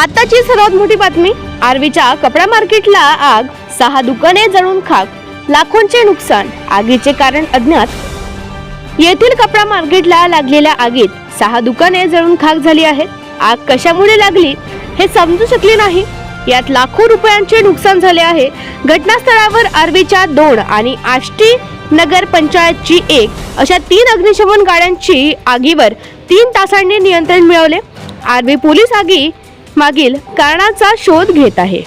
आताची सर्वात मोठी बातमी आर्वीच्या कपडा मार्केटला आग सहा दुकाने जळून खाक लाखोंचे नुकसान आगीचे कारण अज्ञात. येथील कपडा मार्केटला लागलेल्या आगीत सहा दुकाने जळून खाक झाली आहेत. आग कशामुळे लागली हे समजू शकले नाही. यात लाखो रुपयांचे नुकसान झाले आहे. घटनास्थळावर आर्वीच्या दोन आणि आष्टी नगर पंचायतची एक अशा तीन अग्निशमन गाड्यांची आगीवर तीन तासांनी नियंत्रण मिळवले. आर्वी पोलीस आगी मागील कारणाचा शोध घेत आहे.